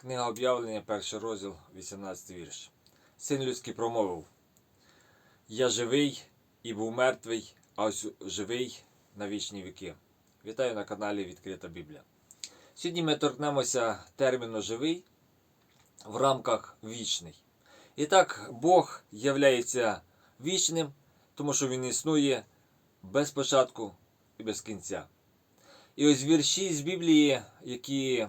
Книга об'явлення, перший розділ, 18 вірш. Син людський промовив: Я живий і був мертвий, а ось живий на вічні віки. Вітаю на каналі Відкрита Біблія. Сьогодні ми торкнемося терміну живий в рамках вічний. І так, Бог являється вічним, тому що Він існує без початку і без кінця. І ось вірші з Біблії, які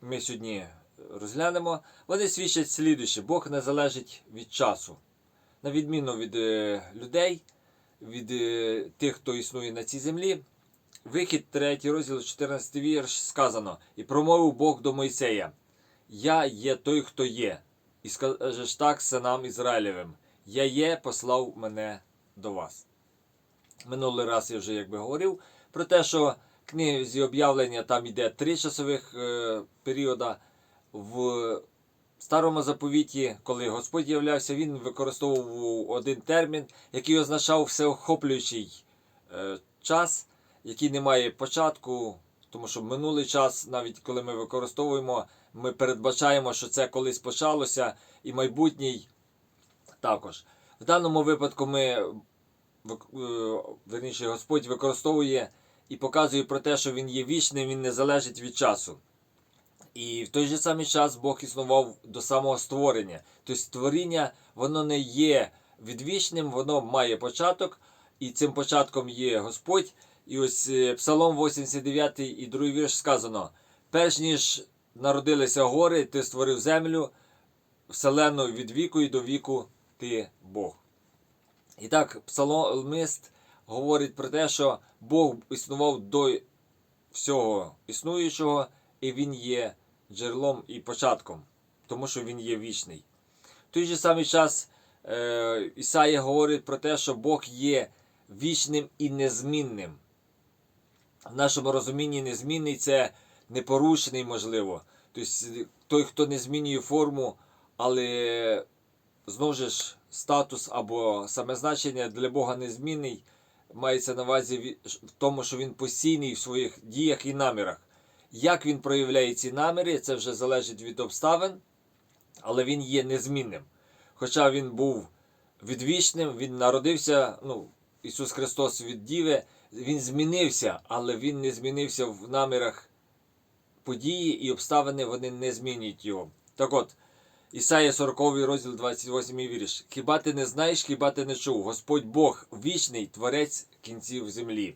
ми сьогодні розглянемо, вони свідчать слідуще. Бог не залежить від часу. На відміну від е, людей, від е, тих, хто існує на цій землі. Вихід 3 розділ, 14 вірш сказано: І промовив Бог до Мойсея: Я є той, хто є, і скажеш так синам Ізраїлевим: Я є, послав мене до вас. Минулий раз я вже якби говорив про те, що книзі об'явлення там йде три часових е, періода. В старому заповіті, коли Господь являвся, він використовував один термін, який означав всеохоплюючий е, час, який не має початку, тому що минулий час, навіть коли ми використовуємо, ми передбачаємо, що це колись почалося, і майбутній також. В даному випадку ми е, верніше, Господь використовує і показує про те, що Він є вічним, Він не залежить від часу. І в той же самий час Бог існував до самого створення. Тобто створіння воно не є відвічним, воно має початок, і цим початком є Господь. І ось е, Псалом 89 і другий вірш сказано: перш ніж народилися гори, ти створив землю, вселену від віку і до віку ти Бог. І так, псаломист говорить про те, що Бог існував до всього існуючого, і Він є джерелом і початком, тому що Він є вічний. В той же самий час е, Ісаїя говорить про те, що Бог є вічним і незмінним. В нашому розумінні незмінний це непорушений, можливо. Тобто той, хто не змінює форму, але знову ж статус або саме значення для Бога незмінний, мається на увазі в тому, що він постійний в своїх діях і намірах. Як він проявляє ці наміри, це вже залежить від обставин, але він є незмінним. Хоча він був відвічним, він народився, ну, Ісус Христос від Діви, він змінився, але він не змінився в намірах події і обставини вони не змінюють його. Так от, Ісая 40 розділ 28 вірш. Хіба ти не знаєш, хіба ти не чув? Господь Бог вічний творець кінців землі.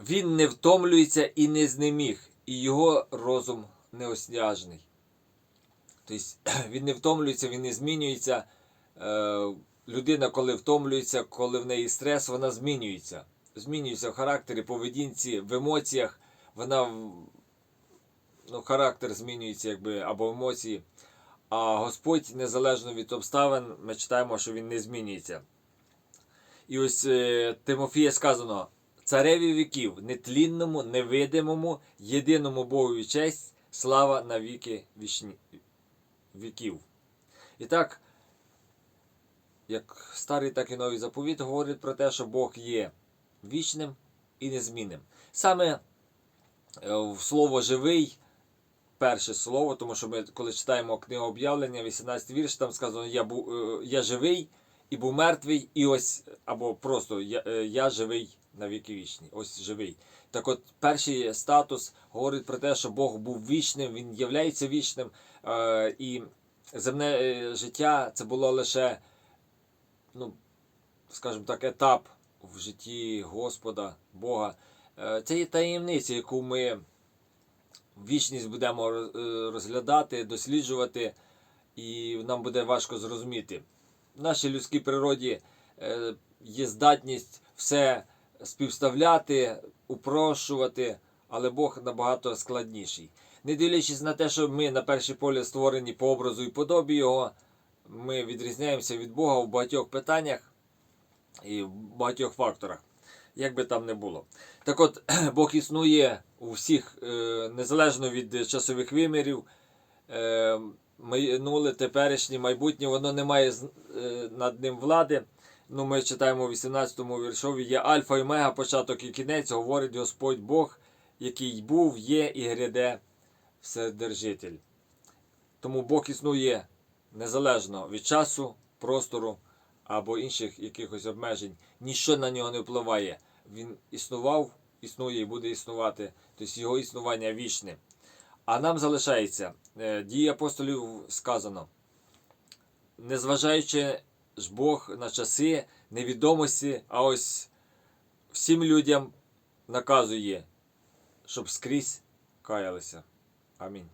Він не втомлюється і не знеміг, і його розум неосняжний. Тобто він не втомлюється, він не змінюється. Е, людина, коли втомлюється, коли в неї стрес, вона змінюється. Змінюється в характері, поведінці, в емоціях. Вона ну, характер змінюється, якби, або емоції. А Господь, незалежно від обставин, ми читаємо, що він не змінюється. І ось е, Тимофія сказано: цареві віків, нетлінному, невидимому, єдиному Богові честь, слава на віки вічні, віків. І так, як старий, так і новий заповіт говорить про те, що Бог є вічним і незмінним. Саме е, слово живий перше слово, тому що ми, коли читаємо книгу об'явлення, 18 вірш, там сказано, я, був, е, я живий і був мертвий, і ось, або просто я, е, я живий на віки вічні. Ось живий. Так от, перший статус говорить про те, що Бог був вічним, він являється вічним, е, і земне е, життя це було лише, ну, скажімо так, етап в житті Господа, Бога. Е, Це є таємниця, яку ми вічність будемо е, розглядати, досліджувати, і нам буде важко зрозуміти. В нашій людській природі е, є здатність все співставляти, упрощувати, але Бог набагато складніший. Не дивлячись на те, що ми на першій полі створені по образу і подобі Його, ми відрізняємося від Бога в багатьох питаннях і в багатьох факторах, як би там не було. Так от, Бог існує у всіх, е, незалежно від часових вимірів. Е, Минуле, теперішнє, майбутнє, воно не має е, над ним влади. Ну, ми читаємо у 18-му віршові, є Альфа і Омега, початок і кінець, говорить Господь Бог, який був, є і гряде Вседержитель. Тому Бог існує незалежно від часу, простору або інших якихось обмежень. Ніщо на нього не впливає. Він існував, існує і буде існувати. Тобто його існування вічне. А нам залишається е, дії апостолів сказано. Незважаючи ж Бог на часи невідомості, а ось всім людям наказує, щоб скрізь каялися. Амінь.